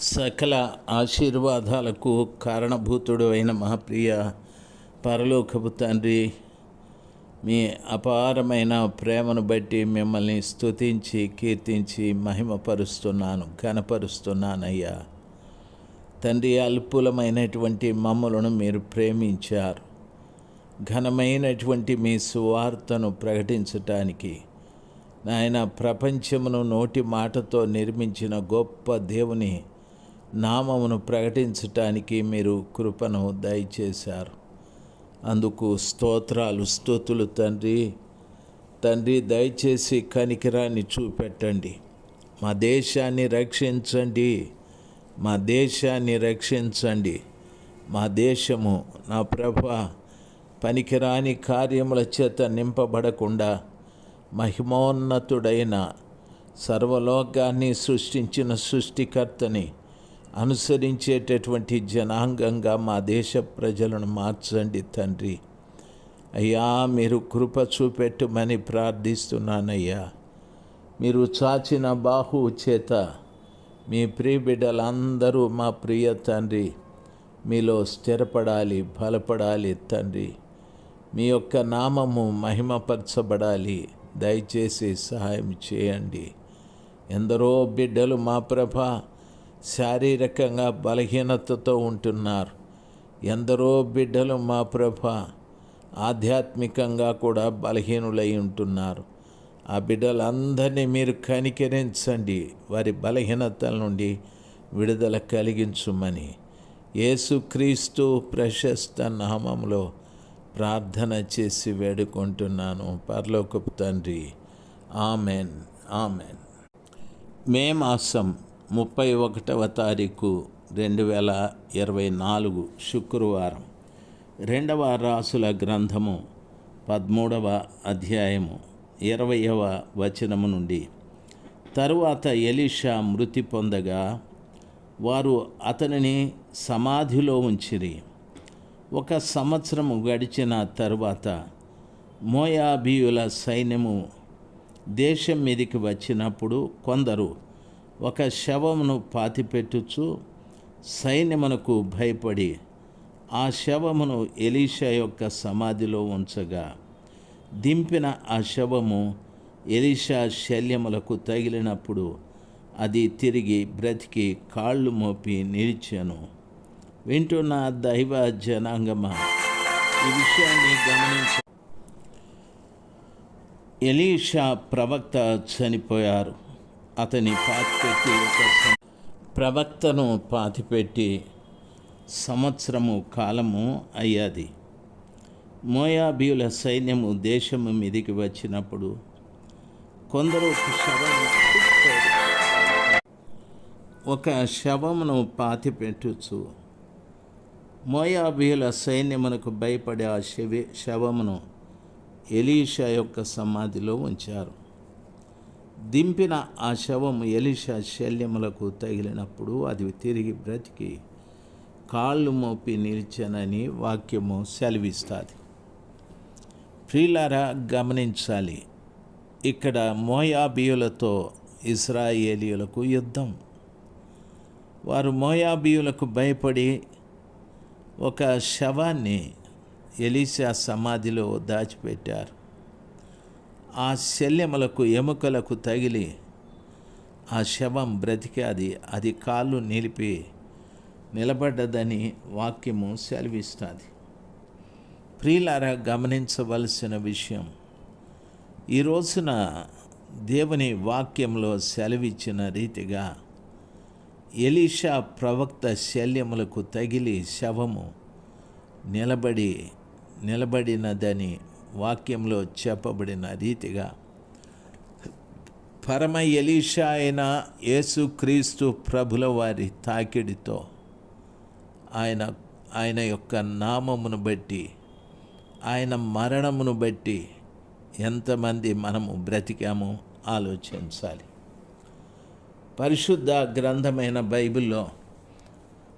సకల ఆశీర్వాదాలకు కారణభూతుడు అయిన మహాప్రియ పరలోకపు తండ్రి మీ అపారమైన ప్రేమను బట్టి మిమ్మల్ని స్తుతించి కీర్తించి మహిమపరుస్తున్నాను ఘనపరుస్తున్నానయ్యా. తండ్రి అల్పులమైనటువంటి మమ్మలను మీరు ప్రేమించారు. ఘనమైనటువంటి మీ సువార్తను ప్రకటించటానికి నాయన ప్రపంచమును నోటి మాటతో నిర్మించిన గొప్ప దేవుని నామమును ప్రకటించటానికి మీరు కృపను దయచేశారు. అందుకు స్తోత్రాలు స్తోతులు తండ్రి. తండ్రి దయచేసి కనికిరాన్ని చూపెట్టండి. మా దేశాన్ని రక్షించండి. మా దేశాన్ని రక్షించండి. మా దేశము నా ప్రభ పనికిరాని కార్యముల చేత నింపబడకుండా మహిమోన్నతుడైన సర్వలోకాన్ని సృష్టించిన సృష్టికర్తని అనుసరించేటటువంటి జనాంగంగా మా దేశ ప్రజలను మార్చండి తండ్రి. అయ్యా మీరు కృప చూపెట్టమని ప్రార్థిస్తున్నానయ్యా. మీరు చాచిన బాహు చేత మీ ప్రియబిడ్డలందరూ మా ప్రియ తండ్రి మీలో స్థిరపడాలి బలపడాలి తండ్రి. మీ యొక్క నామము మహిమపరచబడాలి. దయచేసి సహాయం చేయండి. ఎందరో బిడ్డలు మా ప్రభ శారీరకంగా బలహీనతతో ఉంటున్నారు. ఎందరో బిడ్డలు మా ప్రభ ఆధ్యాత్మికంగా కూడా బలహీనులై ఉంటున్నారు. ఆ బిడ్డలందరినీ మీరు కనికరించండి. వారి బలహీనతల నుండి విడుదల కలిగించుమని. యేసుక్రీస్తు ప్రశస్త నామంలో ప్రార్థన చేసి వేడుకుంటున్నాను. పర్లోకపు తండ్రి. ఆమెన్. ఆమెన్. మే మాసం ముప్పై ఒకటవ తారీఖు రెండు వేల ఇరవై నాలుగు శుక్రవారం. రెండవ రాసుల గ్రంథము పదమూడవ అధ్యాయము ఇరవయవ వచనము నుండి. తరువాత ఎలీషా మృతి పొందగా వారు అతనిని సమాధిలో ఉంచిరి. ఒక సంవత్సరము గడిచిన తరువాత మోయాబీయుల సైన్యము దేశం మీదికి వచ్చినప్పుడు కొందరు ఒక శవమును పాతిపెట్టుచు సైన్యమునకు భయపడి ఆ శవమును ఎలీషా యొక్క సమాధిలో ఉంచగా దింపిన ఆ శవము ఎలీషా శల్యములకు తగిలినప్పుడు అది తిరిగి బ్రతికి కాళ్ళు మోపి నిలిచాను. వింటున్న దైవ జనాంగమా ఈ విషయాన్ని గమనించ. ఎలీషా ప్రవక్త చనిపోయారు. అతని పాతిపెట్టి ఒక ప్రవక్తను పాతిపెట్టి సంవత్సరము కాలము అయ్యాది. మోయాబీయుల సైన్యము దేశము మీదికి వచ్చినప్పుడు కొందరు ఒక ఒక శవమును పాతిపెట్టుచు మోయాబీయుల సైన్యమునకు భయపడే ఆ శవి శవమును ఎలీషా యొక్క సమాధిలో ఉంచారు. దింపిన ఆ శవము ఎలిషా శల్యములకు తగిలినప్పుడు అది తిరిగి బ్రతికి కాళ్ళు మోపి నిలిచానని వాక్యము సెలవిస్తుంది. ప్రియులారా గమనించాలి. ఇక్కడ మోయాబీయులతో ఇస్రాయేలీయులకు యుద్ధం. వారు మోయాబీయులకు భయపడి ఒక శవాన్ని ఎలీసా సమాధిలో దాచిపెట్టారు. ఆ శల్యములకు ఎముకలకు తగిలి ఆ శవం బ్రతికాది అది కాళ్ళు నిలిపి నిలబడ్డదని వాక్యము సెలవిస్తుంది. ప్రియులారా గమనించవలసిన విషయం ఈ రోజున దేవుని వాక్యంలో సెలవిచ్చిన రీతిగా ఎలీషా ప్రవక్త శల్యములకు తగిలి శవము నిలబడి నిలబడినదని వాక్యంలో చెప్పబడిన రీతిగా పరమ ఎలీషా అయిన యేసుక్రీస్తు ప్రభుల వారి తాకిడితో ఆయన ఆయన యొక్క నామమును బట్టి ఆయన మరణమును బట్టి ఎంతమంది మనము బ్రతికామో ఆలోచించాలి. పరిశుద్ధ గ్రంథమైన బైబిల్లో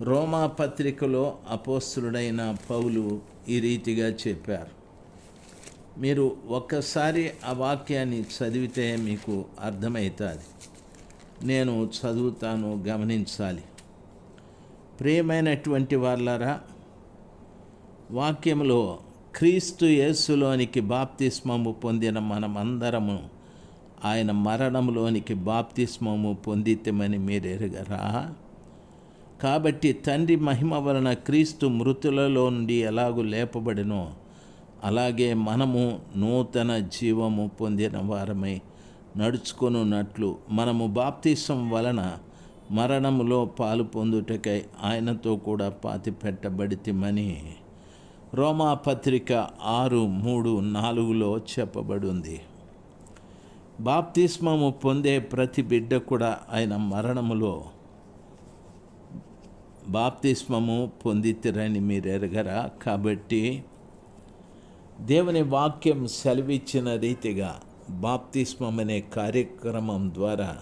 రోమా పత్రికలో అపోస్తుడైన పౌలు ఈ రీతిగా చెప్పారు. మీరు ఒక్కసారి ఆ వాక్యాన్ని చదివితే మీకు అర్థమవుతుంది. నేను చదువుతాను గమనించాలి. ప్రియమైనటువంటి వాళ్ళరా వాక్యంలో క్రీస్తు యేసులోనికి బాప్తిస్మము పొందిన మనమందరము ఆయన మరణంలోనికి బాప్తిస్మము పొందితమని మీరు ఎరగరా కాబట్టి తండ్రి మహిమ వలన క్రీస్తు మృతులలో నుండి ఎలాగూ లేపబడినో అలాగే మనము నూతన జీవము పొందిన వారమై నడుచుకొనున్నట్లు మనము బాప్తీసం వలన మరణములో పాలు పొందుటకై ఆయనతో కూడా పాతి పెట్టబడితిమని రోమా పత్రిక ఆరు మూడు నాలుగులో చెప్పబడి ఉంది బాప్తిస్మము పొందే ప్రతి బిడ్డ కూడా ఆయన మరణములో బాప్తిస్మము పొందితిరని మీరు ఎరగరా కాబట్టి దేవుని వాక్యం సెలవిచ్చిన రీతిగా బాప్తిస్మం అనే కార్యక్రమం ద్వారా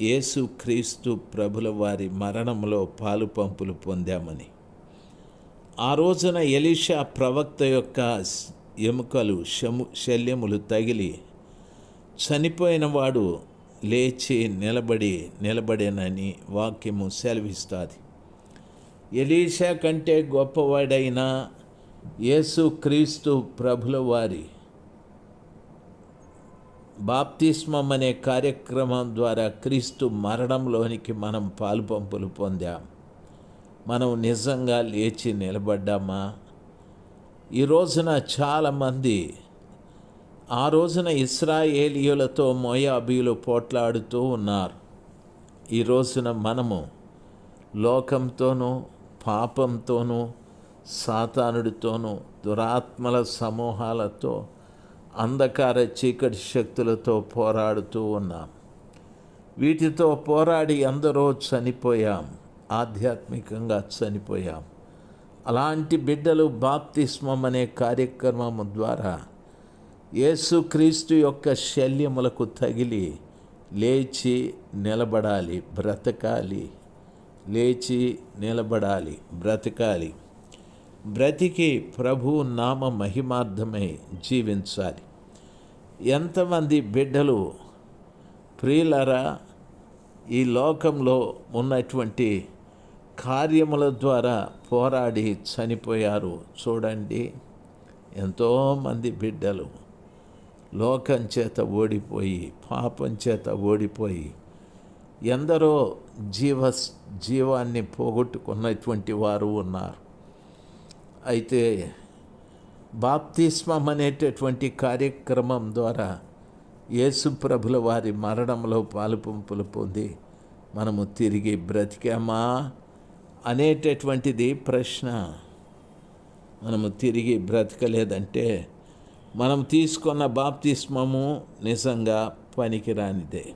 యేసు క్రీస్తు ప్రభుల వారి మరణంలో పాలు పంపులు పొందామని. ఆ రోజున ఎలీషా ప్రవక్త యొక్క ఎముకలు శము శల్యములు తగిలి చనిపోయిన వాడు లేచి నిలబడి నిలబడేనని వాక్యము సెలవిస్తుంది. ఎలీషా కంటే గొప్పవాడైన యేసు క్రీస్తు ప్రభుల వారి బాప్తిస్మం అనే కార్యక్రమం ద్వారా క్రీస్తు మరణంలోనికి మనం పాలుపంపులు పొందాం. మనం నిజంగా లేచి నిలబడ్డామా? ఈ రోజున చాలామంది ఆ రోజున ఇస్రాయేలియులతో మోయాబీలు పోట్లాడుతూ ఉన్నారు. ఈ రోజున మనము లోకంతోనూ పాపంతోనూ సాతానుడితోనూ దురాత్మల సమూహాలతో అంధకార చీకటి శక్తులతో పోరాడుతూ ఉన్నాం. వీటితో పోరాడి ఎందరో చనిపోయాం. ఆధ్యాత్మికంగా చనిపోయాం. అలాంటి బిడ్డలు బాప్తిస్మం అనే కార్యక్రమం ద్వారా యేసుక్రీస్తు యొక్క శల్యములకు తగిలి లేచి నిలబడాలి బ్రతకాలి లేచి నిలబడాలి బ్రతకాలి. బ్రతికి ప్రభు నామ మహిమార్థమై జీవించాలి. ఎంతమంది బిడ్డలు ప్రియులరా ఈ లోకంలో ఉన్నటువంటి కార్యముల ద్వారా పోరాడి చనిపోయారు చూడండి. ఎంతోమంది బిడ్డలు లోకం చేత ఓడిపోయి పాపం చేత ఓడిపోయి ఎందరో జీవ జీవాన్ని పోగొట్టుకున్నటువంటి వారు ఉన్నారు. అయితే బాప్తిస్మం అనేటటువంటి కార్యక్రమం ద్వారా యేసు ప్రభుల వారి మరణంలో పాలుపంపులు పొంది మనము తిరిగి బ్రతికామా అనేటటువంటిది ప్రశ్న. మనము తిరిగి బ్రతకలేదంటే మనం తీసుకున్న బాప్తిస్మము నిజంగా పనికిరానిదే.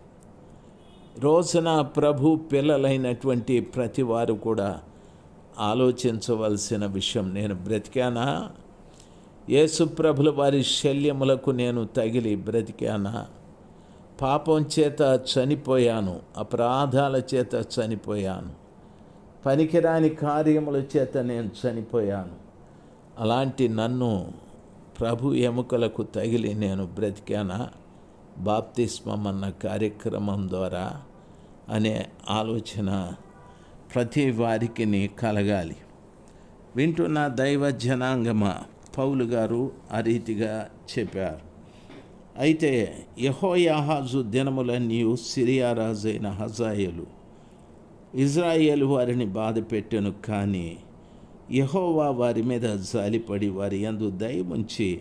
రోజున ప్రభు పిల్లలైనటువంటి ప్రతి వారు కూడా ఆలోచించవలసిన విషయం నేను బ్రతికానా? యేసుప్రభుల వారి శల్యములకు నేను తగిలి బ్రతికానా? పాపం చేత చనిపోయాను అపరాధాల చేత చనిపోయాను పనికిరాని కార్యముల చేత నేను చనిపోయాను. అలాంటి నన్ను ప్రభు ఎముకలకు తగిలి నేను బ్రతికానా? బాప్తిస్మం అన్న కార్యక్రమం ద్వారా అనే ఆలోచన ప్రతి వారికి కలగాలి. వింటున్న దైవ జనాంగమ? పౌలు గారు ఆ రీతిగా చెప్పారు. అయితే యహోయాహాజు దినములన్నీ సిరియా రాజైన హజాయలు. ఇజ్రాయేల్ వారిని బాధ పెట్టెను కానీ యహోవా వారి మీద జాలిపడి వారి యందు దయముంచి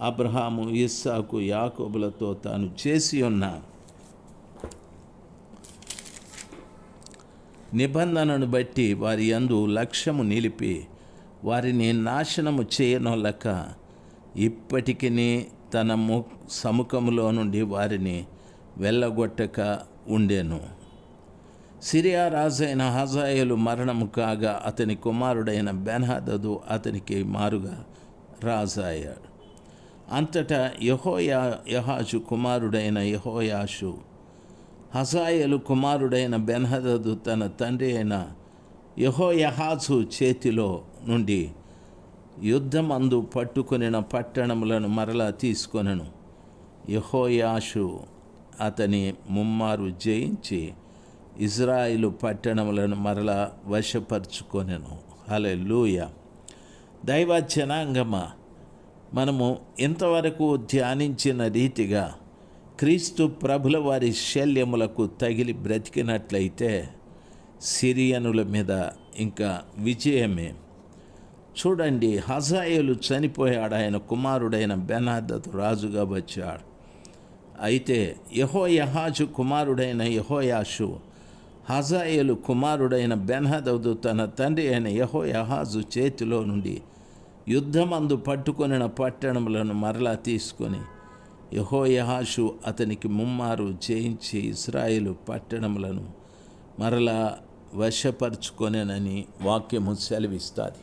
అబ్రహాము ఇస్సాకు యాకోబులతో తాను చేసి ఉన్న నిబంధనను బట్టి వారి యందు లక్ష్యము నిలిపి వారిని నాశనము చేయనొల్లక ఇప్పటికీ తన ము సముఖములో నుండి వారిని వెళ్ళగొట్టక ఉండెను. సిరియా రాజైన హజాయలు మరణము కాగా అతని కుమారుడైన బెన్హదదు అతనికి మారుగా రాజాయాడు అంతటా యహోయా యహాజు కుమారుడైన యహోయాషు హజాయలు కుమారుడైన బెన్హదదు తన తండ్రి అయిన యహోయహాజు చేతిలో నుండి యుద్ధమందు పట్టుకొనిన పట్టణములను మరలా తీసుకొనను. యహోయాషు అతని ముమ్మారు జయించి ఇజ్రాయిలు పట్టణములను మరలా వశపరుచుకొనెను. హలే లూయ దైవ జనాంగమ మనము ఇంతవరకు ధ్యానించిన రీతిగా క్రీస్తు ప్రభుల వారి శల్యములకు తగిలి బ్రతికినట్లయితే సిరియనుల మీద ఇంకా విజయమే. చూడండి హజాయేలు చనిపోయాడు. ఆయన కుమారుడైన బెనాదత్ రాజుగా వచ్చాడు. అయితే యహో యహాజు కుమారుడైన యహోయాషు హజాయేలు కుమారుడైన బెన్హదదు తన తండ్రి అయిన యహో యహాజు చేతిలో నుండి యుద్ధమందు పట్టుకొనిన పట్టణములను మరలా తీసుకొని యహోయహాషు అతనికి ముమ్మారు జయించి ఇస్రాయేలు పట్టణములను మరలా వశపరుచుకొనేనని వాక్యము సెలవిస్తుంది.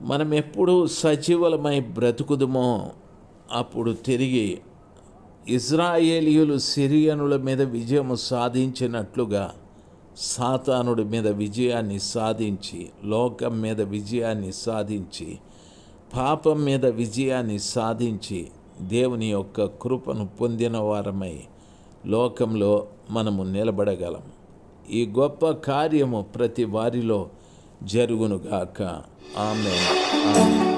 మనం ఎప్పుడు సజీవులమై బ్రతుకుదుమో అప్పుడు తిరిగి ఇజ్రాయేలీయులు సిరియనుల మీద విజయం సాధించినట్లుగా సాతానుడి మీద విజయాన్ని సాధించి లోకం మీద విజయాన్ని సాధించి పాపం మీద విజయాన్ని సాధించి దేవుని యొక్క కృపను పొందిన వారమై లోకంలో మనము నిలబడగలం. ఈ గొప్ప కార్యము ప్రతి వారిలో జరుగునుగాక. ఆమె ఆమె